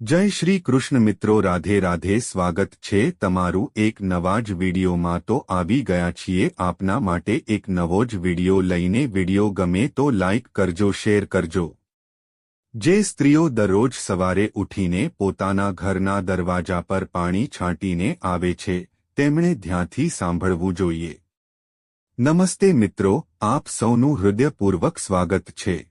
જય શ્રી કૃષ્ણ મિત્રો, રાધે રાધે સ્વાગત છે તમારું એક નવા જ વિડીયોમાં. તો આવી ગયા છીએ આપના માટે એક નવો જ વીડિયો લઈને. વીડિયો ગમે તો લાઇક કરજો, શેર કરજો. જે સ્ત્રીઓ દરરોજ સવારે ઉઠીને પોતાના ઘરના દરવાજા પર પાણી છાંટીને આવે છે, તેમણે ધ્યાનથી સાંભળવું જોઈએ. નમસ્તે મિત્રો, આપ સૌનું હૃદયપૂર્વક સ્વાગત છે.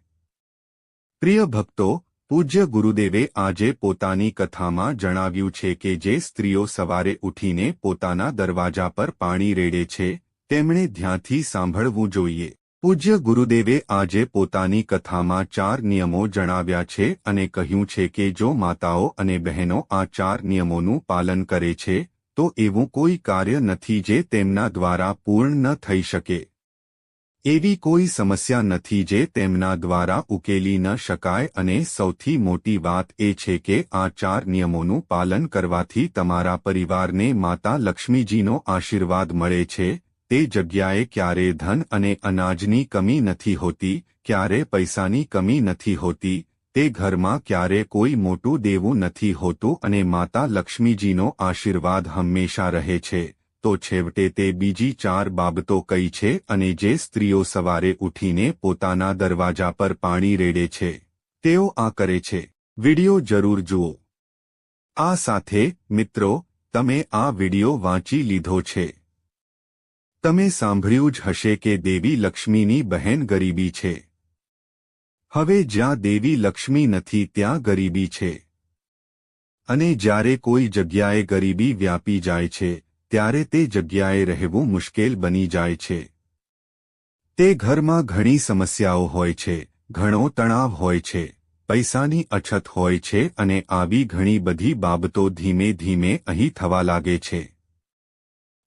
પ્રિય ભક્તો પૂજ્ય ગુરુદેવે આજે પોતાની કથામાં જણાવ્યું છે કે જે સ્ત્રીઓ સવારે ઉઠીને પોતાના દરવાજા પર પાણી રેડે છે, તેમણે ધ્યાનથી સાંભળવું જોઈએ. પૂજ્ય ગુરુદેવે આજે પોતાની કથામાં ચાર નિયમો જણાવ્યા છે અને કહ્યું છે કે જો માતાઓ અને બહેનો આ ચાર નિયમોનું પાલન કરે છે, તો એવું કોઈ કાર્ય નથી જે તેમના દ્વારા પૂર્ણ ન થઈ શકે. એવી કોઈ સમસ્યા નથી જે તેમના દ્વારા ઉકેલી ન શકાય અને સૌથી મોટી વાત એ છે કે આ ચાર નિયમોનું પાલન કરવાથી તમારા પરિવારને માતા લક્ષ્મીજીનો આશીર્વાદ મળે છે, તે જગ્યાએ ક્યારે ધન અને અનાજની કમી નથી હોતી, ક્યારે પૈસાની કમી નથી હોતી, તે ઘરમાં ક્યારે કોઈ મોટું દેવું નથી હોતું અને માતા લક્ષ્મીજીનો આશીર્વાદ હંમેશા રહે છે. તો છેવટે તે બીજી ચાર બાબતો કઈ છે અને જે સ્ત્રીઓ સવારે ઉઠીને પોતાના દરવાજા પર પાણી રેડે છે, તેઓ આ કરે છે. વિડિયો જરૂર જુઓ. આ સાથે, મિત્રો, તમે આ વિડિયો વાંચી લીધો છે. તમે સાંભળ્યું જ હશે કે દેવી લક્ષ્મીની બહેન ગરીબી છે. હવે જ્યાં દેવી લક્ષ્મી નથી ત્યાં ગરીબી છે. અને જ્યારે કોઈ જગ્યાએ ગરીબી વ્યાપી જાય છે ત્યારે તે જગ્યાએ રહેવું મુશ્કેલ બની જાય છે. તે ઘરમાં ઘણી સમસ્યાઓ હોય છે, ઘણો તણાવ હોય છે, પૈસાની અછત હોય છે અને આવી ઘણી બધી બાબતો ધીમે ધીમે અહીં થવા લાગે છે.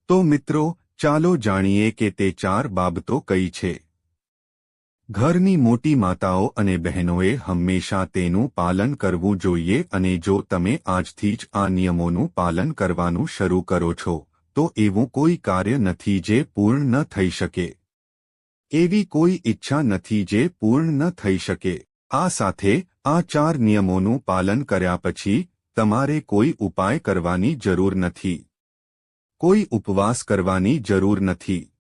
તો મિત્રો, ચાલો જાણીએ કે તે ચાર બાબતો કઈ છે. ઘરની મોટી માતાઓ અને બહેનોએ હંમેશા તેનું પાલન કરવું જોઈએ અને જો તમે આજથી જ આ નિયમોનું પાલન કરવાનું શરૂ કરો છો તો એવું કોઈ કાર્ય નથી જે પૂર્ણ ન થઈ શકે. એવી કોઈ ઈચ્છા નથી જે પૂર્ણ ન થઈ શકે. આ સાથે આ ચાર નિયમોનું પાલન કર્યા પછી તમારે કોઈ ઉપાય કરવાની જરૂર નથી. કોઈ ઉપવાસ કરવાની જરૂર નથી.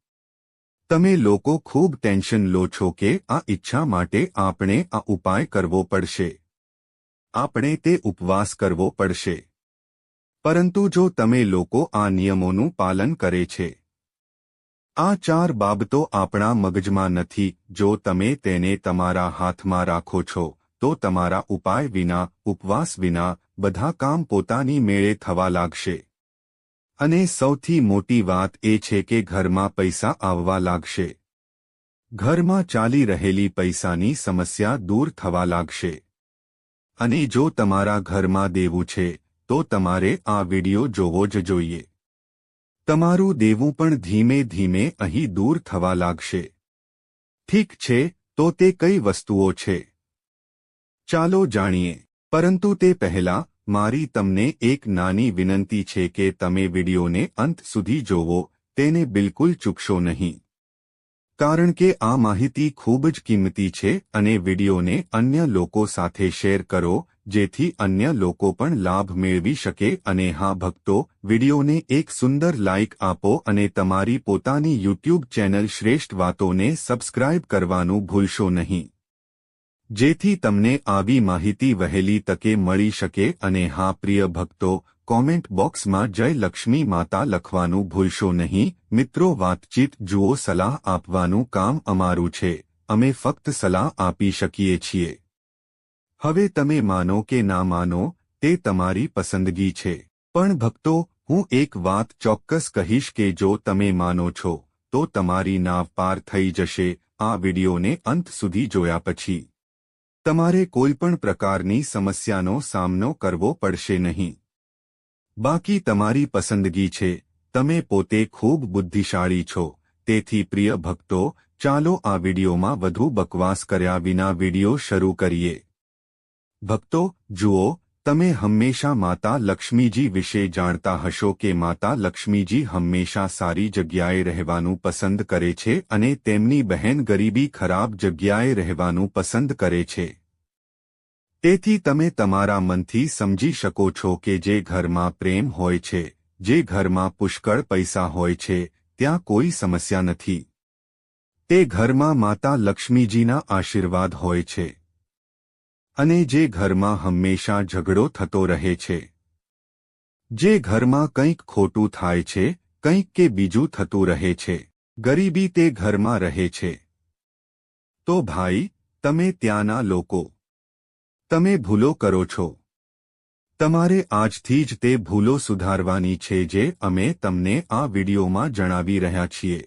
તમે લોકો ખૂબ ટેન્શન લો છો કે આ ઈચ્છા માટે આપણે આ ઉપાય કરવો પડશે. આપણે તે ઉપવાસ કરવો પડશે. પરંતુ જો તમે લોકો આ નિયમોનું પાલન કરે છે, આ ચાર બાબતો આપણા મગજમાં નથી. જો તમે તેને તમારા હાથમાં રાખો છો, તો તમારા ઉપાય વિના, ઉપવાસ વિના, બધા કામ પોતાની મેળે થવા લાગશે. અને સૌથી મોટી વાત એ છે કે ઘરમાં પૈસા આવવા લાગશે. ઘરમાં ચાલી રહેલી પૈસાની સમસ્યા દૂર થવા લાગશે. અને જો તમારા ઘરમાં દેવું છે તો તમારે આ વિડિયો જોવો જ જોઈએ. તમારું દેવું પણ ધીમે ધીમે અહીં દૂર થવા લાગશે. ઠીક છે, તો તે કઈ વસ્તુઓ છે? ચાલો જાણીએ. પરંતુ તે પહેલા, મારી તમને એક નાની વિનંતી છે કે તમે વિડિયોને અંત સુધી જોવો, તેને બિલકુલ ચૂકશો નહીં. કારણ કે આ માહિતી ખૂબ જ કિંમતી છે અને વિડિયોને અન્ય લોકો સાથે શેર કરો જેથી અન્ય લોકો પણ લાભ મેળવી શકે અને હા ભક્તો, વિડિયોને એક સુંદર લાઇક આપો અને તમારી પોતાની યુટ્યુબ ચેનલ શ્રેષ્ઠ વાતોને સબસ્ક્રાઇબ કરવાનું ભૂલશો નહીં. જેથી તમને આવી માહિતી વહેલી તકે મળી શકે અને હા પ્રિય ભક્તો, કોમેન્ટ બોક્સમાં જય લક્ષ્મી માતા લખવાનું ભૂલશો નહીં. મિત્રો, વાતચીત જુઓ સલાહ આપવાનું કામ અમારું છે. અમે ફક્ત સલાહ આપી શકીએ છીએ. હવે તમે માનો કે ના માનો, તે તમારી પસંદગી છે. પણ ભક્તો, હું એક વાત ચોક્કસ કહીશ કે જો તમે માનો છો, તો તમારી નાવ પાર થઈ જશે, આ વિડિયોને અંત સુધી જોયા પછી. તમારે કોઈપણ પ્રકારની સમસ્યાનો સામનો કરવો પડશે નહીં. બાકી તમારી પસંદગી છે, તમે પોતે ખૂબ બુદ્ધિશાળી છો, તેથી પ્રિય ભક્તો, ચાલો આ વિડિયોમાં વધુ બકવાસ કર્યા વિના વિડિયો શરૂ કરીએ. ભક્તો, જુઓ, તમે હંમેશા માતા લક્ષ્મીજી વિશે જાણતા હશો કે માતા લક્ષ્મીજી હંમેશા સારી જગ્યાએ રહેવાનું પસંદ કરે છે અને તેમની બહેન ગરીબી ખરાબ જગ્યાએ રહેવાનું પસંદ કરે છે. તેથી તમે તમારા મનથી સમજી શકો છો કે જે ઘરમાં પ્રેમ હોય છે, જે ઘરમાં પુષ્કળ પૈસા હોય છે, ત્યાં કોઈ સમસ્યા નથી. તે ઘરમાં માતા લક્ષ્મીજીના આશીર્વાદ હોય છે. અને જે ઘરમાં હંમેશા ઝઘડો થતો રહે છે. જે ઘરમાં કંઈક ખોટું થાય છે, કંઈક કે બીજું થતું રહે છે. ગરીબી તે ઘરમાં રહે છે. તો ભાઈ, તમે ત્યાંના લોકો. તમે ભૂલો કરો છો. તમારે આજથી જ તે ભૂલો સુધારવાની છે જે અમે તમને આ વિડીયોમાં જણાવી રહ્યા છીએ.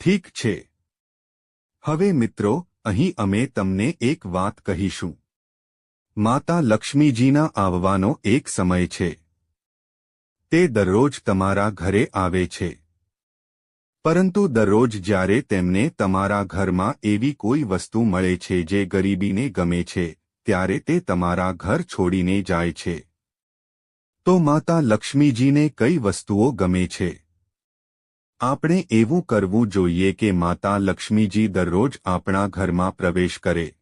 ઠીક છે. હવે મિત્રો, અહીં અમે તમને એક વાત કહીશું. માતા લક્ષ્મીજીના આવવાનો એક સમય છે. તે દરરોજ તમારા ઘરે આવે છે. પરંતુ દરરોજ જ્યારે તેમને તમારા ઘરમાં એવી કોઈ વસ્તુ મળે છે જે ગરીબીને ગમે છે, ત્યારે તે તમારા ઘર છોડીને જાય છે. તો માતા લક્ષ્મીજીને કઈ વસ્તુઓ ગમે છે? આપણે એવું કરવું જોઈએ કે માતા લક્ષ્મીજી દરરોજ આપણા ઘરમાં પ્રવેશ કરે.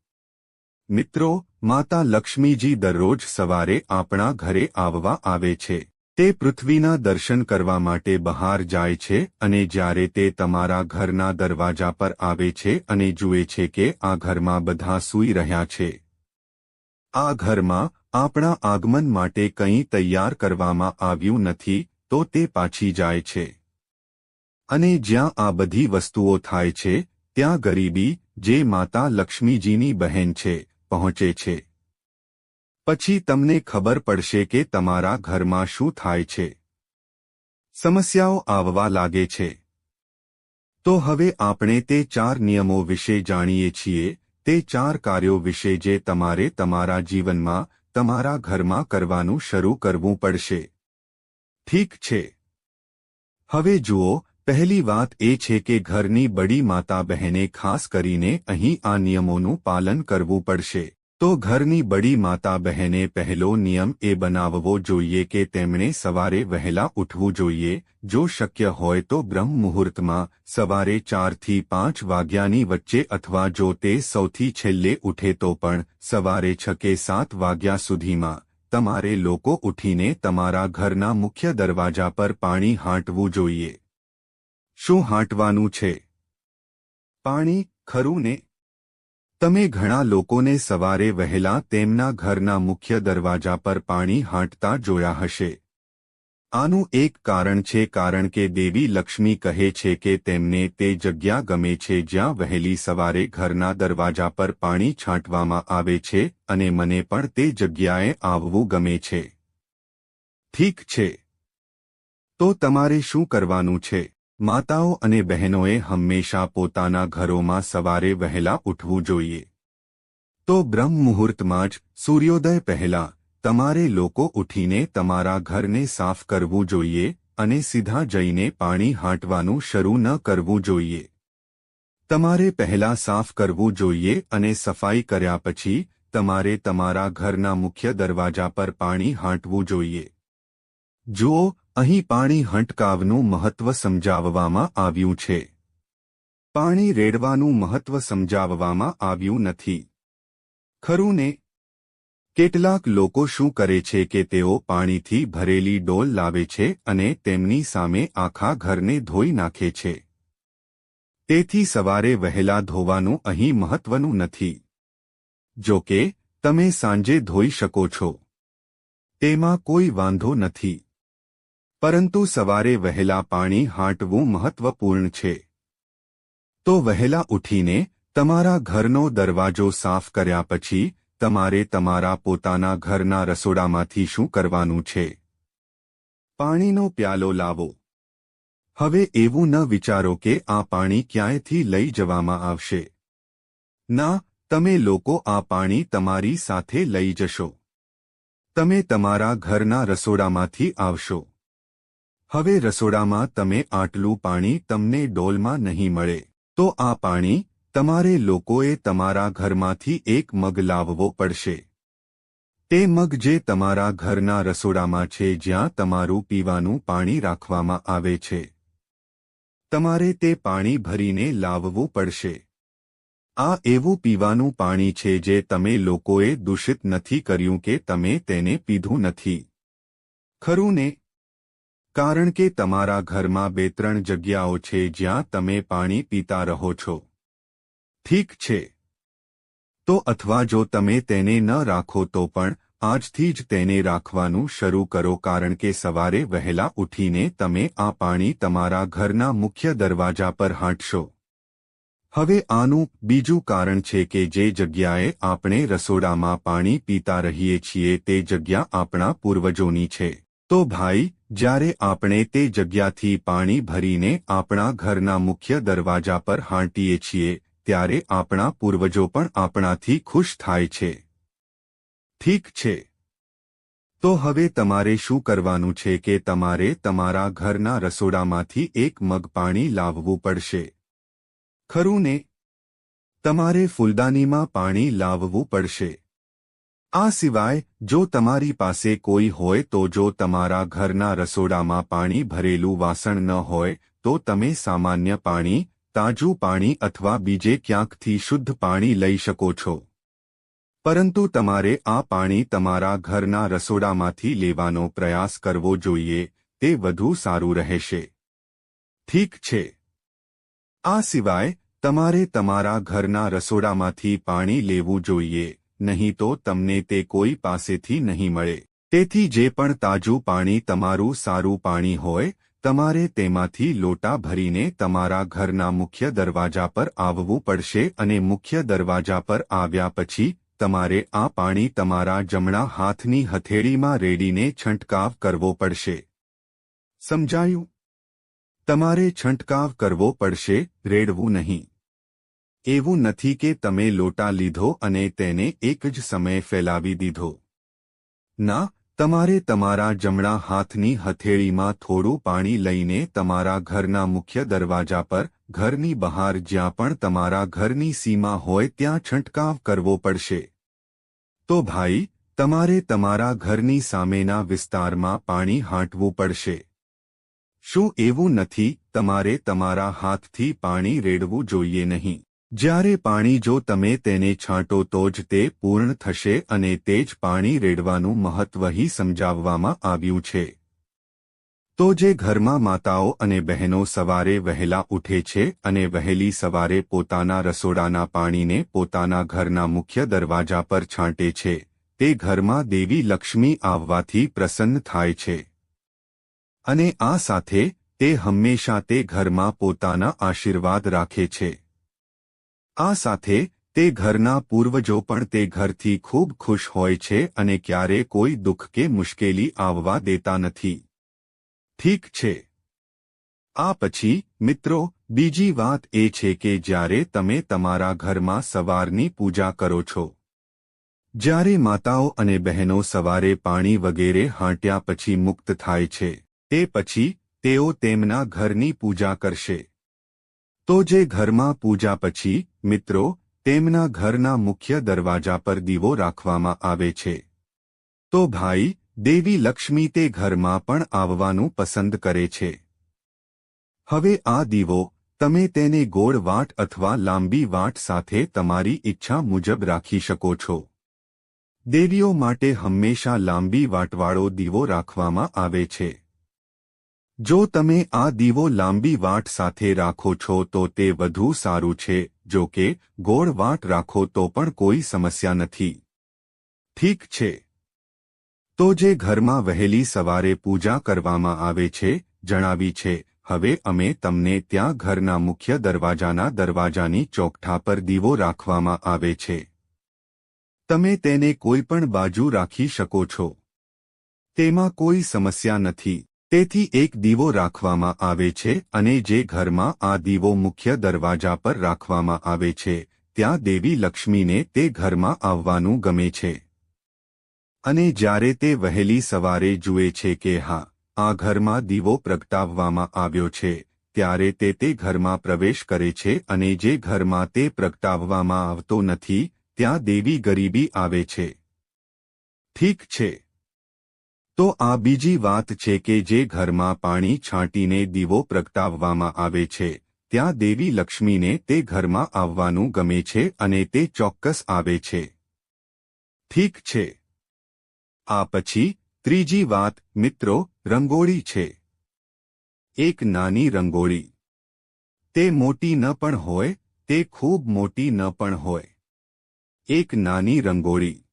મિત્રો માતા લક્ષ્મીજી દરરોજ સવારે આપણા ઘરે આવવા આવે છે. તે પૃથ્વીના દર્શન કરવા માટે બહાર જાય છે અને જ્યારે તે તમારા ઘરના દરવાજા પર આવે છે અને જુએ છે કે આ ઘરમાં બધા સૂઈ રહ્યા છે. આ ઘરમાં આપણા આગમન માટે કંઈ તૈયાર કરવામાં આવ્યું નથી, તો તે પાછી જાય છે. અને જ્યાં આ બધી વસ્તુઓ થાય છે, ત્યાં ગરીબી, જે માતા લક્ષ્મીજીની બહેન છે. પહોંચે છે. પછી તમને ખબર પડશે કે તમારા ઘરમાં શું થાય છે. સમસ્યાઓ આવવા લાગે છે. તો હવે આપણે તે ચાર નિયમો વિશે જાણીએ છીએ, તે ચાર કાર્યો વિશે જે તમારે તમારા જીવનમાં, તમારા ઘરમાં કરવાનું શરૂ કરવું પડશે. ઠીક છે. હવે જુઓ પહેલી વાત એ છે કે ઘરની બડી માતા બહેને ખાસ કરીને અહીં આ નિયમોનું પાલન કરવું પડશે. તો ઘરની બડી માતા બહેને પહેલો નિયમ એ બનાવવો જોઈએ કે તેમણે સવારે વહેલા ઉઠવું જોઈએ. જો શક્ય હોય તો બ્રહ્મ મુહૂર્તમાં સવારે ચારથી પાંચ વાગ્યાની વચ્ચે અથવા જો તે સૌથી છેલ્લે ઉઠે તો પણ સવારે છ કે સાત વાગ્યા સુધીમાં તમારે લોકો ઉઠીને તમારા ઘરના મુખ્ય દરવાજા પર પાણી હાંટવું જોઈએ. શું હાંટવાનું છે? પાણી ખરું ને? તમે ઘણા લોકોને સવારે વહેલા તેમના ઘરના મુખ્ય દરવાજા પર પાણી હાંટતા જોયા હશે. આનું એક કારણ છે કારણ કે દેવી લક્ષ્મી કહે છે કે તેમને તે જગ્યા ગમે છે જ્યાં વહેલી સવારે ઘરના દરવાજા પર પાણી છાંટવામાં આવે છે અને મને પણ તે જગ્યાએ આવવું ગમે છે. ઠીક છે. તો તમારે શું કરવાનું છે? માતાઓ અને બહેનોએ હંમેશા પોતાના ઘરોમાં સવારે વહેલા ઉઠવું જોઈએ. તો બ્રહ્મ મુહૂર્તમાં જ સૂર્યોદય પહેલા તમારે લોકો ઉઠીને તમારા ઘરને સાફ કરવું જોઈએ અને સીધા જઈને પાણી હાંટવાનું શરૂ ન કરવું જોઈએ. તમારે પહેલા સાફ કરવું જોઈએ અને સફાઈ કર્યા પછી તમારે તમારા ઘરના મુખ્ય દરવાજા પર પાણી હાંટવું જોઈએ. જુઓ, અહીં પાણી હંટકાવનું મહત્વ સમજાવવામાં આવ્યું છે. પાણી રેડવાનું મહત્વ સમજાવવામાં આવ્યું નથી. ખરું ને કેટલાક લોકો શું કરે છે કે તેઓ પાણીથી ભરેલી ડોલ લાવે છે અને તેમની સામે આખા ઘરને ધોઈ નાખે છે. તેથી સવારે વહેલા ધોવાનું અહીં મહત્વનું નથી. જો કે, તમે સાંજે ધોઈ શકો છો. તેમાં કોઈ વાંધો નથી. પરંતુ સવારે વહેલા પાણી હાંટવું મહત્વપૂર્ણ છે. તો વહેલા ઉઠીને તમારા ઘરનો દરવાજો સાફ કર્યા પછી તમારે તમારા પોતાના ઘરના રસોડામાંથી શું કરવાનું છે? પાણીનો પ્યાલો લાવો. હવે એવું ન વિચારો કે આ પાણી ક્યાંયથી લઈ જવામાં આવશે. ના, તમે લોકો આ પાણી તમારી સાથે લઈ જશો. તમે તમારા ઘરના રસોડામાંથી આવશો. હવે રસોડામાં તમે આટલું પાણી તમને ડોલમાં નહીં મળે, તો આ પાણી તમારે લોકોએ તમારા ઘરમાંથી એક મગ લાવવો પડશે. તે મગ જે તમારા ઘરના રસોડામાં છે જ્યાં તમારું પીવાનું પાણી રાખવામાં આવે છે. તમારે તે પાણી ભરીને લાવવું પડશે. આ એવું પીવાનું પાણી છે જે તમે લોકોએ દૂષિત નથી કર્યું કે તમે તેને પીધું નથી. ખરું ને? કારણ કે તમારા ઘરમાં બે ત્રણ જગ્યાઓ છે જ્યાં તમે પાણી પીતા રહો છો. ઠીક છે. તો અથવા જો તમે તેને ન રાખો તો પણ, આજથી જ તેને રાખવાનું શરૂ કરો કારણ કે સવારે વહેલા ઉઠીને તમે આ પાણી તમારા ઘરના મુખ્ય દરવાજા પર હાંટશો. હવે આનું બીજું કારણ છે કે જે જગ્યાએ આપણે રસોડામાં પાણી પીતા રહીએ છીએ તે જગ્યા આપણા પૂર્વજોની છે. તો ભાઈ જ્યારે આપણે તે જગ્યાથી પાણી ભરીને આપણા ઘરના મુખ્ય દરવાજા પર હાંટીએ છીએ, ત્યારે આપણા પૂર્વજો પણ આપણાથી ખુશ થાય છે. ઠીક છે. તો હવે તમારે શું કરવાનું છે કે તમારે તમારા ઘરના રસોડામાંથી એક મગ પાણી લાવવું પડશે. ખરું ને? તમારે ફૂલદાનીમાં પાણી લાવવું પડશે. આ સિવાય, જો તમારી પાસે કોઈ હોય તો જો તમારા ઘરના રસોડામાં પાણી ભરેલું વાસણ ન હોય, તો તમે સામાન્ય પાણી, તાજું પાણી અથવા બીજે ક્યાંકથી શુદ્ધ પાણી લઈ શકો છો. પરંતુ તમારે આ પાણી તમારા ઘરના રસોડામાંથી લેવાનો પ્રયાસ કરવો જોઈએ, તે વધુ સારું રહેશે. ઠીક છે. આ સિવાય, તમારે તમારા ઘરના રસોડામાંથી પાણી લેવું જોઈએ. નહીં તો તમને તે કોઈ પાસેથી નહીં મળે. તેથી જે પણ તાજું પાણી તમારું સારું પાણી હોય, તમારે તેમાંથી લોટા ભરીને તમારા ઘરના મુખ્ય દરવાજા પર આવવું પડશે અને મુખ્ય દરવાજા પર આવ્યા પછી, તમારે આ પાણી તમારા જમણા હાથની હથેળીમાં રેડીને છંટકાવ કરવો પડશે. સમજાયું? તમારે છંટકાવ કરવો પડશે, રેડવું નહીં. એવું નથી કે તમે લોટા લીધો અને તેને એક જ સમયે ફેલાવી દીધો. ના, તમારે તમારા જમણા હાથની હથેળીમાં થોડું પાણી લઈને તમારા ઘરના મુખ્ય દરવાજા પર, ઘરની બહાર જ્યાં પણ તમારા ઘરની સીમા હોય ત્યાં છંટકાવ કરવો પડશે. તો ભાઈ, તમારે તમારા ઘરની સામેના વિસ્તારમાં પાણી હાંટવું પડશે. શું એવું નથી, તમારે તમારા હાથથી પાણી રેડવું જોઈએ નહીં. જ્યારે પાણી જો તમે તેને છાંટો તો જ તે પૂર્ણ થશે અને તે જ પાણી રેડવાનું મહત્વ સમજાવવામાં આવ્યું છે. તો જે ઘરમાં માતાઓ અને બહેનો સવારે વહેલા ઉઠે છે અને વહેલી સવારે પોતાના રસોડાના પાણીને પોતાના ઘરના મુખ્ય દરવાજા પર છાંટે છે, તે ઘરમાં દેવી લક્ષ્મી આવવાથી પ્રસન્ન થાય છે. અને આ સાથે તે હંમેશા તે ઘરમાં પોતાના આશીર્વાદ રાખે છે. આ સાથે તે ઘરના પૂર્વજો પણ તે ઘરથી ખૂબ ખુશ હોય છે અને ક્યારે કોઈ દુઃખ કે મુશ્કેલી આવવા દેતા નથી. ઠીક છે. આ પછી, મિત્રો, બીજી વાત એ છે કે જ્યારે તમે તમારા ઘરમાં સવારની પૂજા કરો છો, જ્યારે માતાઓ અને બહેનો સવારે પાણી વગેરે હાંટ્યા પછી મુક્ત થાય છે, તે પછી તેઓ તેમના ઘરની પૂજા કરશે. તો જે ઘરમાં પૂજા પછી, મિત્રો, તેમના ઘરના મુખ્ય દરવાજા પર દીવો રાખવામાં આવે છે. તો ભાઈ, દેવી લક્ષ્મી તે ઘરમાં પણ આવવાનું પસંદ કરે છે. હવે આ દીવો, તમે તેને ગોળ વાટ અથવા લાંબી વાટ સાથે તમારી ઈચ્છા મુજબ રાખી શકો છો. દેવીઓ માટે હંમેશા લાંબી વાટવાળો દીવો રાખવામાં આવે છે. જો તમે આ દીવો લાંબી વાટ સાથે રાખો છો તો તે વધુ સારું છે, જો કે ગોળ વાટ રાખો તો પણ કોઈ સમસ્યા નથી. ઠીક છે. તો જે ઘરમાં વહેલી સવારે પૂજા કરવામાં આવે છે, જણાવી છે, હવે અમે તમને ત્યાં ઘરના મુખ્ય દરવાજાના દરવાજાની ચોકઠા પર દીવો રાખવામાં આવે છે. તમે તેને કોઈ પણ બાજુ રાખી શકો છો. તેમાં કોઈ સમસ્યા નથી. તેથી એક દીવો રાખવામાં આવે છે અને જે ઘરમાં આ દીવો મુખ્ય દરવાજા પર રાખવામાં આવે છે, ત્યાં દેવી લક્ષ્મીને તે ઘરમાં આવવાનું ગમે છે. અને જ્યારે તે વહેલી સવારે જુએ છે કે હા, આ ઘરમાં દીવો પ્રગટાવવામાં આવ્યો છે, ત્યારે તે તે ઘરમાં પ્રવેશ કરે છે અને જે ઘરમાં તે પ્રગટાવવામાં આવતો નથી, ત્યાં દેવી ગરીબી આવે છે. ઠીક છે. તો આ બીજી વાત છે કે જે ઘરમાં પાણી છાંટીને દીવો પ્રગટાવવામાં આવે છે, ત્યાં દેવી લક્ષ્મીને તે ઘરમાં આવવાનું ગમે છે અને તે ચોક્કસ આવે છે. ઠીક છે. આ પછી ત્રીજી વાત, મિત્રો, રંગોળી છે. એક નાની રંગોળી. તે મોટી ન પણ હોય, તે ખૂબ મોટી ન પણ હોય. એક નાની રંગોળી.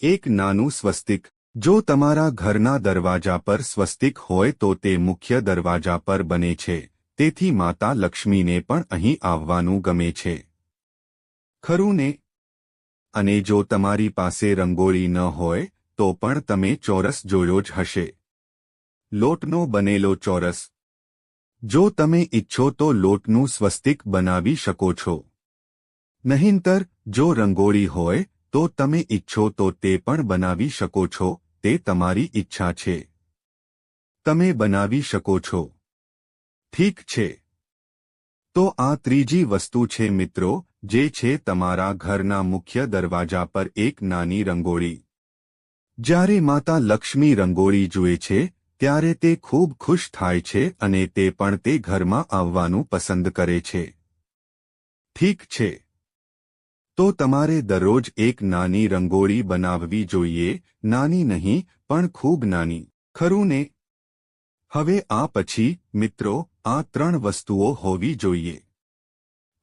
એક નાનું સ્વસ્તિક. જો તમારા ઘરના દરવાજા પર સ્વસ્તિક હોય તો તે મુખ્ય દરવાજા પર બને છે, તેથી માતા લક્ષ્મીને પણ અહીં આવવાનું ગમે છે. ખરું ને અને જો તમારી પાસે રંગોળી ન હોય, તો પણ તમે ચોરસ જોયો જ હશે. લોટનો બનેલો ચોરસ. જો તમે ઈચ્છો તો લોટનું સ્વસ્તિક બનાવી શકો છો. નહીંતર, જો રંગોળી હોય, તો તમે ઈચ્છો તો તે પણ બનાવી શકો છો તે તમારી ઈચ્છા છે. તમે બનાવી શકો છો. ઠીક છે. તો આ ત્રીજી વસ્તુ છે મિત્રો, જે છે તમારા ઘરના મુખ્ય દરવાજા પર એક નાની રંગોળી. જ્યારે માતા લક્ષ્મી રંગોળી જુએ છે, ત્યારે તે ખૂબ ખુશ થાય છે અને તે પણ તે ઘરમાં આવવાનું પસંદ કરે છે. ઠીક છે. તો તમારે દરરોજ એક નાની રંગોળી બનાવવી જોઈએ. નાની નહીં, પણ ખૂબ નાની. ખરું ને? હવે આ પછી, મિત્રો, આ ત્રણ વસ્તુઓ હોવી જોઈએ.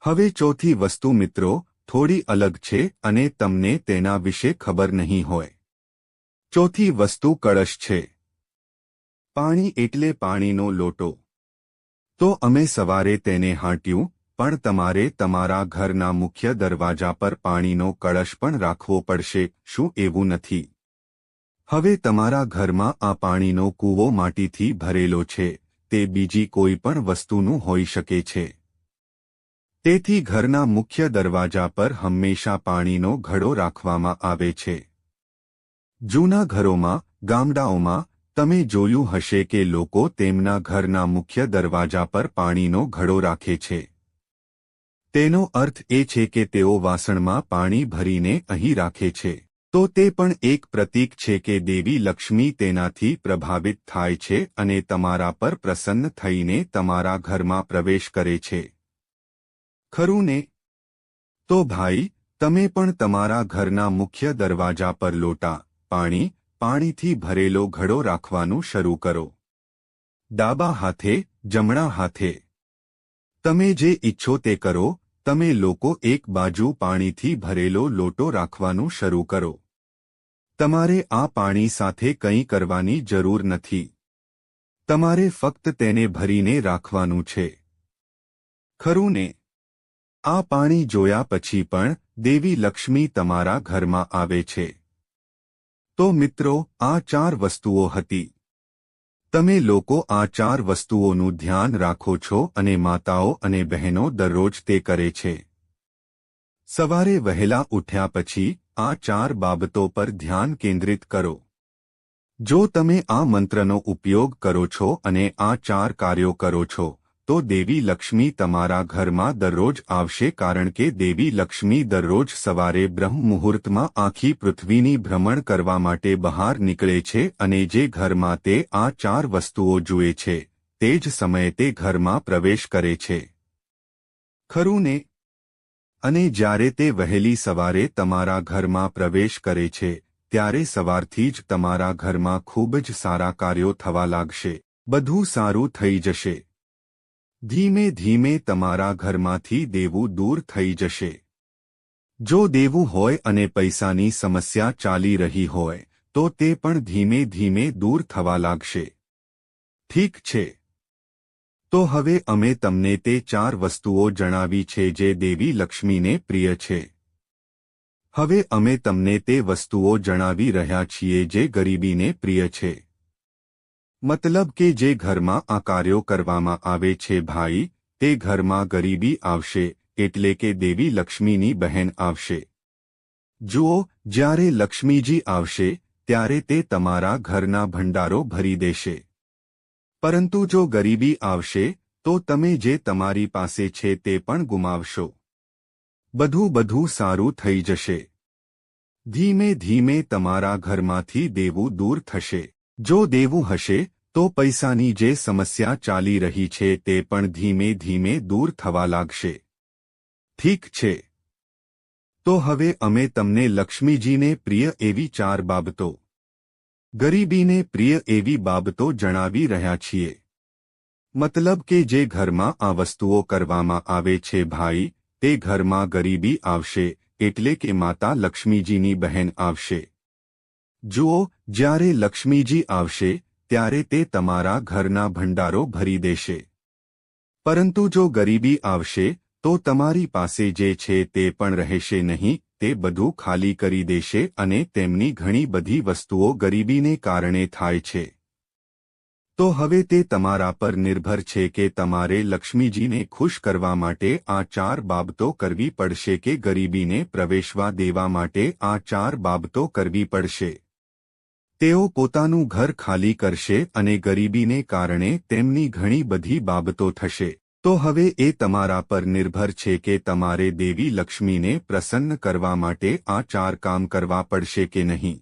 હવે ચોથી વસ્તુ, મિત્રો, થોડી અલગ છે અને તમને તેના વિશે ખબર નહીં હોય. ચોથી વસ્તુ કળશ છે. પાણી એટલે પાણીનો લોટો. તો અમે સવારે તેને હાંટ્યું પણ તમારે તમારા ઘરના મુખ્ય દરવાજા પર પાણીનો કળશ પણ રાખવો પડશે, શું એવું નથી? હવે તમારા ઘરમાં આ પાણીનો કૂવો માટીથી ભરેલો છે, તે બીજી કોઈ પણ વસ્તુનું હોઈ શકે છે. તેથી ઘરના મુખ્ય દરવાજા પર હંમેશા પાણીનો ઘડો રાખવામાં આવે છે. જૂના ઘરોમાં, ગામડાઓમાં, તમે જોયું હશે કે લોકો તેમના ઘરના મુખ્ય દરવાજા પર પાણીનો ઘડો રાખે છે. તેનો અર્થ એ છે કે તેઓ વાસણમાં પાણી ભરીને અહીં રાખે છે. તો તે પણ એક પ્રતીક છે કે દેવી લક્ષ્મી તેનાથી પ્રભાવિત થાય છે અને તમારા પર પ્રસન્ન થઈને તમારા ઘરમાં પ્રવેશ કરે છે. ખરું ને તો ભાઈ, તમે પણ તમારા ઘરના મુખ્ય દરવાજા પર લોટા, પાણી, પાણીથી ભરેલો ઘડો રાખવાનું શરૂ કરો. ડાબા હાથે, જમણા હાથે. તમે જે ઈચ્છો તે કરો તમે લોકો એક બાજુ પાણીથી ભરેલો લોટો રાખવાનું શરૂ કરો. તમારે આ પાણી સાથે કંઈ કરવાની જરૂર નથી. તમારે ફક્ત તેને ભરીને રાખવાનું છે. ખરું ને આ પાણી જોયા પછી પણ દેવી લક્ષ્મી તમારા ઘરમાં આવે છે. તો મિત્રો, આ ચાર વસ્તુઓ હતી. તમે લોકો આ ચાર વસ્તુઓનું ધ્યાન રાખો છો અને માતાઓ અને બહેનો દરરોજ તે કરે છે. સવારે વહેલા ઉઠ્યા પછી આ ચાર બાબતો પર ધ્યાન કેન્દ્રિત કરો. જો તમે આ મંત્રનો ઉપયોગ કરો છો અને આ ચાર કાર્યો કરો છો તો દેવી લક્ષ્મી તમારા ઘરમાં દરરોજ આવશે કારણ કે દેવી લક્ષ્મી દરરોજ સવારે બ્રહ્મ મુહૂર્તમાં આખી પૃથ્વીની ભ્રમણ કરવા માટે બહાર નીકળે છે અને જે ઘરમાં તે આ ચાર વસ્તુઓ જુએ છે, તે જ સમયે તે ઘરમાં પ્રવેશ કરે છે. ખરું ને અને જ્યારે તે વહેલી સવારે તમારા ઘરમાં પ્રવેશ કરે છે, ત્યારે સવારથી જ તમારા ઘરમાં ખૂબ જ સારા કાર્યો થવા લાગશે. બધું સારું થઈ જશે. ધીમે ધીમે તમારા ઘરમાંથી દેવું દૂર થઈ જશે. જો દેવું હોય અને પૈસાની સમસ્યા ચાલી રહી હોય, તો તે પણ ધીમે ધીમે દૂર થવા લાગશે. ઠીક છે. તો હવે અમે તમને તે ચાર વસ્તુઓ જણાવી છે જે દેવી લક્ષ્મીને પ્રિય છે. હવે અમે તમને તે વસ્તુઓ જણાવી રહ્યા છીએ જે ગરીબીને પ્રિય છે. મતલબ કે જે ઘરમાં આ કાર્યો કરવામાં આવે છે, ભાઈ, તે ઘરમાં ગરીબી આવશે, એટલે કે દેવી લક્ષ્મીની બહેન આવશે. જુઓ, જ્યારે લક્ષ્મીજી આવશે, ત્યારે તે તમારા ઘરના ભંડારો ભરી દેશે. પરંતુ જો ગરીબી આવશે, તો તમે જે તમારી પાસે છે તે પણ ગુમાવશો. બધું બધું સારું થઈ જશે. ધીમે ધીમે તમારા ઘરમાંથી દેવું દૂર થશે. જો દેવું હશે, તો પૈસાની જે સમસ્યા ચાલી રહી છે તે પણ ધીમે ધીમે દૂર થવા લાગશે. ઠીક છે. તો હવે અમે તમને લક્ષ્મીજીને પ્રિય એવી ચાર બાબતો, ગરીબીને પ્રિય એવી બાબતો જણાવી રહ્યા છીએ. મતલબ કે જે ઘરમાં આ વસ્તુઓ કરવામાં આવે છે, ભાઈ, તે ઘરમાં ગરીબી આવશે, એટલે કે માતા લક્ષ્મીજીની બહેન આવશે. જુઓ, જ્યારે લક્ષ્મીજી આવશે, ત્યારે તે તમારા ઘરના ભંડારો ભરી દેશે. પરંતુ જો ગરીબી આવશે, તો તમારી પાસે જે છે તે પણ રહેશે નહીં, તે બધું ખાલી કરી દેશે અને તેમની ઘણી બધી વસ્તુઓ ગરીબીને કારણે થાય છે. તો હવે તે તમારા પર નિર્ભર છે કે તમારે લક્ષ્મીજીને ખુશ કરવા માટે આ ચાર બાબતો કરવી પડશે કે ગરીબીને પ્રવેશવા દેવા માટે આ ચાર બાબતો કરવી પડશે. તેઓ પોતાનું ઘર ખાલી કરશે અને ગરીબીને કારણે તેમની ઘણી બધી બાબતો થશે. તો હવે એ તમારા પર નિર્ભર છે કે તમારે દેવી લક્ષ્મીને પ્રસન્ન કરવા માટે આ ચાર કામ કરવા પડશે કે નહીં.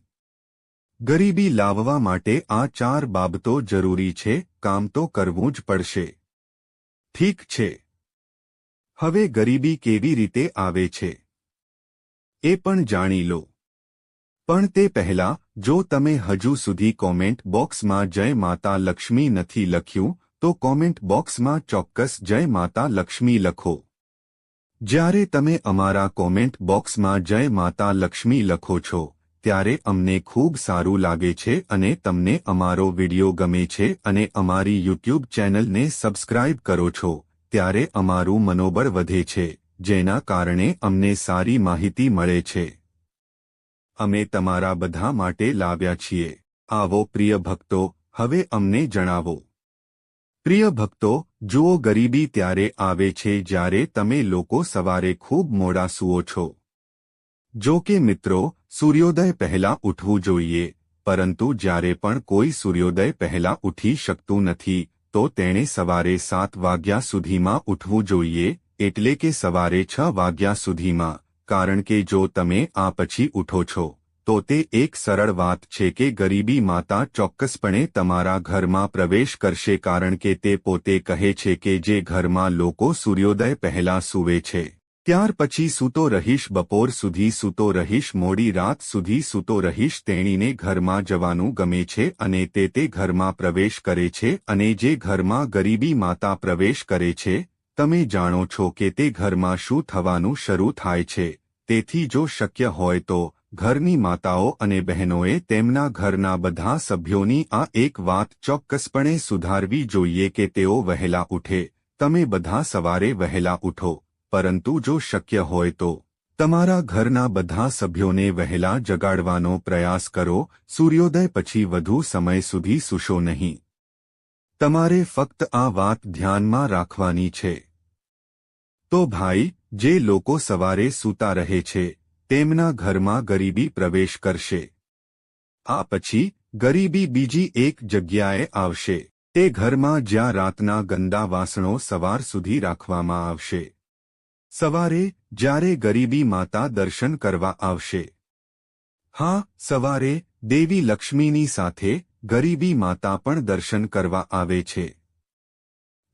ગરીબી લાવવા માટે આ ચાર બાબતો જરૂરી છે, કામ તો કરવું જ પડશે. ઠીક છે. હવે ગરીબી કેવી રીતે આવે છે? એ પણ જાણી લો. પણ તે પહેલા, જો તમે હજુ સુધી કોમેન્ટ બોક્સમાં જય માતા લક્ષ્મી નથી લખ્યું, તો કોમેન્ટ બોક્સમાં ચોક્કસ જય માતા લક્ષ્મી લખો. જ્યારે તમે અમારા કોમેન્ટ બોક્સમાં જય માતા લક્ષ્મી લખો છો, ત્યારે અમને ખૂબ સારું લાગે છે અને તમને અમારો વિડિયો ગમે છે અને અમારી યુટ્યુબ ચેનલને સબસ્ક્રાઇબ કરો છો, ત્યારે અમારું મનોબળ વધે છે, જેના કારણે અમને સારી માહિતી મળે છે. અમે તમારા બધા માટે લાવ્યા છીએ. આવો પ્રિય ભક્તો, હવે અમને જણાવો. પ્રિય ભક્તો, જુઓ ગરીબી ત્યારે આવે છે જ્યારે તમે લોકો સવારે ખૂબ મોડા સૂઓ છો. જો કે મિત્રો, સૂર્યોદય પહેલા ઉઠવું જોઈએ, પરંતુ જ્યારે પણ કોઈ સૂર્યોદય પહેલા ઉઠી શકતું નથી, તો તેણે સવારે સાત વાગ્યા સુધીમાં ઉઠવું જોઈએ, એટલે કે સવારે છ વાગ્યા સુધીમાં. કારણ કે જો તમે આ પછી ઉઠો છો, તો તે એક સરળ વાત છે કે ગરીબી માતા ચોક્કસપણે તમારા ઘરમાં પ્રવેશ કરશે કારણ કે તે પોતે કહે છે કે જે ઘરમાં લોકો સૂર્યોદય પહેલા સૂવે છે, ત્યાર પછી સૂતો રહીશ, બપોર સુધી સૂતો રહીશ, મોડી રાત સુધી સૂતો રહીશ, તેણીને ઘરમાં જવાનું ગમે છે અને તે તે ઘરમાં પ્રવેશ કરે છે અને જે ઘરમાં ગરીબી માતા પ્રવેશ કરે છે તમે જાણો છો કે તે ઘરમાં શું થવાનું શરૂ થાય છે. તેથી જો શક્ય હોય તો, ઘરની માતાઓ અને બહેનોએ તેમના ઘરના બધા સભ્યોની આ એક વાત ચોક્કસપણે સુધારવી જોઈએ કે તેઓ વહેલા ઉઠે. તમે બધા સવારે વહેલા ઉઠો. પરંતુ જો શક્ય હોય તો, તમારા ઘરના બધા સભ્યોને વહેલા જગાડવાનો પ્રયાસ કરો. સૂર્યોદય પછી વધુ સમય સુધી સૂશો નહીં. તમારે ફક્ત આ વાત ધ્યાનમાં રાખવાની છે. તો ભાઈ, જે લોકો સવારે સૂતા રહે છે, તેમના ઘરમાં ગરીબી પ્રવેશ કરશે. આ પછી, ગરીબી બીજી એક જગ્યાએ આવશે. તે ઘરમાં જ્યાં રાતના ગંદા વાસણો સવાર સુધી રાખવામાં આવશે. સવારે, જ્યારે ગરીબી માતા દર્શન કરવા આવશે. હા, સવારે, દેવી લક્ષ્મીની સાથે ગરીબી માતા પણ દર્શન કરવા આવે છે.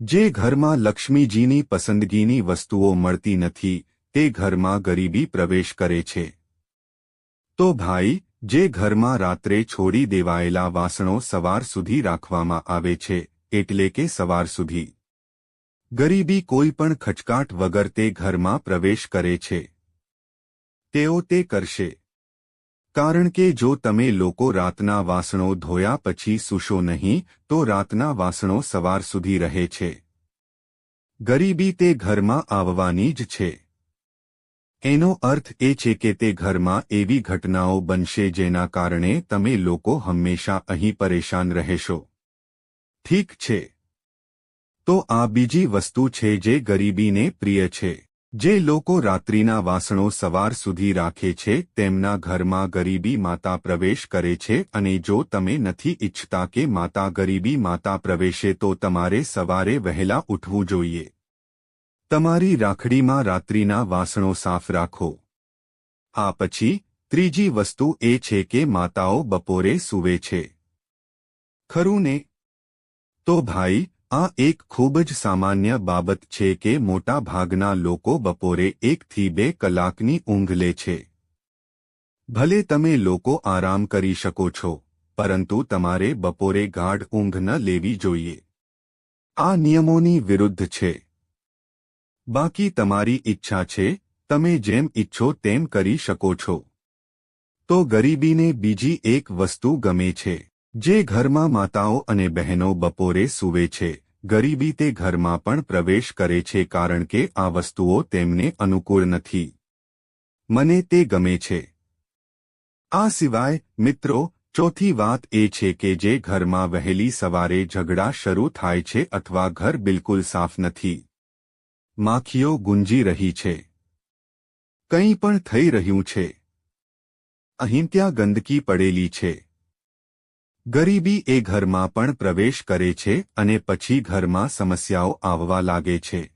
જે ઘરમાં લક્ષ્મીજીની પસંદગીની વસ્તુઓ મળતી નથી, તે ઘરમાં ગરીબી પ્રવેશ કરે છે. તો ભાઈ, જે ઘરમાં રાત્રે છોડી દેવાયેલા વાસણો સવાર સુધી રાખવામાં આવે છે, એટલે કે સવાર સુધી. ગરીબી કોઈ પણ ખચકાટ વગર તે ઘરમાં પ્રવેશ કરે છે. તેઓ તે કરશે. કારણ કે જો તમે લોકો રાતના વાસણો ધોયા પછી સૂશો નહીં, તો રાતના વાસણો સવાર સુધી રહે છે. ગરીબી તે ઘરમાં આવવાની જ છે. એનો અર્થ એ છે કે તે ઘરમાં એવી ઘટનાઓ બનશે જેના કારણે તમે લોકો હંમેશા અહીં પરેશાન રહેશો. ઠીક છે. તો આ બીજી વસ્તુ છે જે ગરીબીને પ્રિય છે. જે લોકો રાત્રિના વાસણો સવાર સુધી રાખે છે, તેમના ઘરમાં ગરીબી માતા પ્રવેશ કરે છે અને જો તમે નથી ઇચ્છતા કે માતા ગરીબી માતા પ્રવેશે તો તમારે સવારે વહેલા ઉઠવું જોઈએ. તમારી રાખડીમાં રાત્રિના વાસણો સાફ રાખો. આ પછી, ત્રીજી વસ્તુ એ છે કે માતાઓ બપોરે સૂવે છે. ખરું ને? તો ભાઈ આ એક ખૂબ જ સામાન્ય બાબત છે કે મોટા ભાગના લોકો બપોરે એકથી બે કલાકની ઊંઘ લે છે. ભલે તમે લોકો આરામ કરી શકો છો, પરંતુ તમારે બપોરે ગાઢ ઊંઘ ન લેવી જોઈએ. આ નિયમોની વિરુદ્ધ છે. બાકી તમારી ઈચ્છા છે, તમે જેમ ઈચ્છો તેમ કરી શકો છો. તો ગરીબીને બીજી એક વસ્તુ ગમે છે, જે ઘરમાં માતાઓ અને બહેનો બપોરે સૂવે છે. ગરીબી તે ઘરમાં પણ પ્રવેશ કરે છે કારણ કે આ વસ્તુઓ તેમને અનુકૂળ નથી. મને તે ગમે છે. આ સિવાય, મિત્રો, ચોથી વાત એ છે કે જે ઘરમાં વહેલી સવારે ઝઘડા શરૂ થાય છે અથવા ઘર બિલકુલ સાફ નથી. માખીઓ ગુંજી રહી છે. કંઈ પણ થઈ રહ્યું છે. અહીં ત્યાં ગંદકી પડેલી છે. ગરીબી એ ઘરમાં પણ પ્રવેશ કરે છે અને પછી ઘરમાં સમસ્યાઓ આવવા લાગે છે.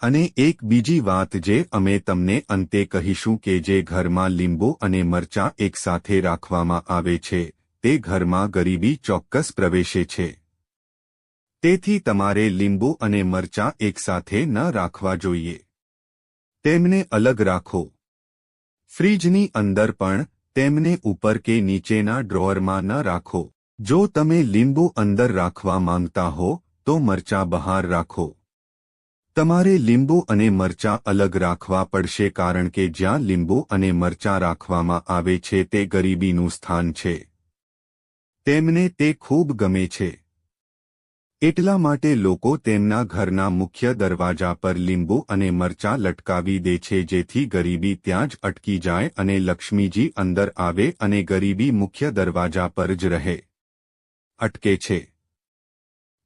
અને એક બીજી વાત જે અમે તમને અંતે કહીશું કે જે ઘરમાં લીંબુ અને મરચાં એકસાથે રાખવામાં આવે છે, તે ઘરમાં ગરીબી ચોક્કસ પ્રવેશે છે. તેથી તમારે લીંબુ અને મરચાં એકસાથે ન રાખવા જોઈએ. તેમને અલગ રાખો. ફ્રીજની અંદર પણ તેમને ઉપર કે નીચેના ડ્રોઅરમાં ન રાખો. જો તમે લીંબુ અંદર રાખવા માંગતા હો, તો મરચાં બહાર રાખો. તમારે લીંબુ અને મરચાં અલગ રાખવા પડશે કારણ કે જ્યાં લીંબુ અને મરચાં રાખવામાં આવે છે તે ગરીબીનું સ્થાન છે. તેમને તે ખૂબ ગમે છે. એટલા માટે લોકો તેમના ઘરના મુખ્ય દરવાજા પર લીંબુ અને મરચાં લટકાવી દે છે જેથી ગરીબી ત્યાં જ અટકી જાય અને લક્ષ્મીજી અંદર આવે અને ગરીબી મુખ્ય દરવાજા પર જ રહે. અટકે છે.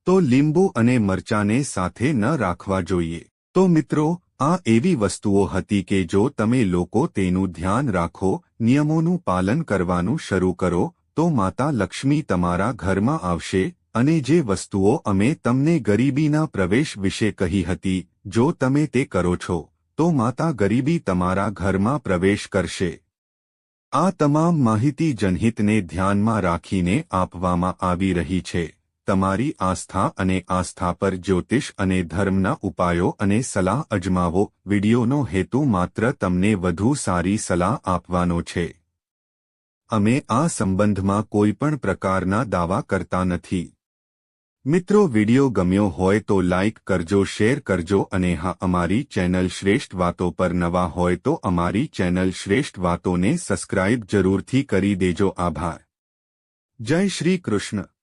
તો લીંબુ અને મરચાંને સાથે ન રાખવા જોઈએ. તો મિત્રો, આ એવી વસ્તુઓ હતી કે જો તમે લોકો તેનું ધ્યાન રાખો, નિયમોનું પાલન કરવાનું શરૂ કરો, તો માતા લક્ષ્મી તમારા ઘરમાં આવશે અને જે વસ્તુઓ અમે તમને ગરીબીના પ્રવેશ વિશે કહી હતી, જો તમે તે કરો છો, તો માતા ગરીબી તમારા ઘરમાં પ્રવેશ કરશે. આ તમામ માહિતી જનહિતને ધ્યાનમાં રાખીને આપવામાં આવી રહી છે. તમારી આસ્થા અને આસ્થા પર જ્યોતિષ અને ધર્મના ઉપાયો અને સલાહ અજમાવો, વિડીયોનો હેતુ માત્ર તમને વધુ સારી સલાહ આપવાનો છે. અમે આ સંબંધમાં કોઈપણ પ્રકારના દાવા કરતા નથી. મિત્રો વિડિયો ગમ્યો હોય તો લાઇક કરજો, શેર કરજો અને હા, અમારી ચેનલ શ્રેષ્ઠ વાતો પર નવા હોય તો અમારી ચેનલ શ્રેષ્ઠ વાતોને સબસ્ક્રાઇબ જરૂરથી કરી દેજો. આભાર. જય શ્રી કૃષ્ણ.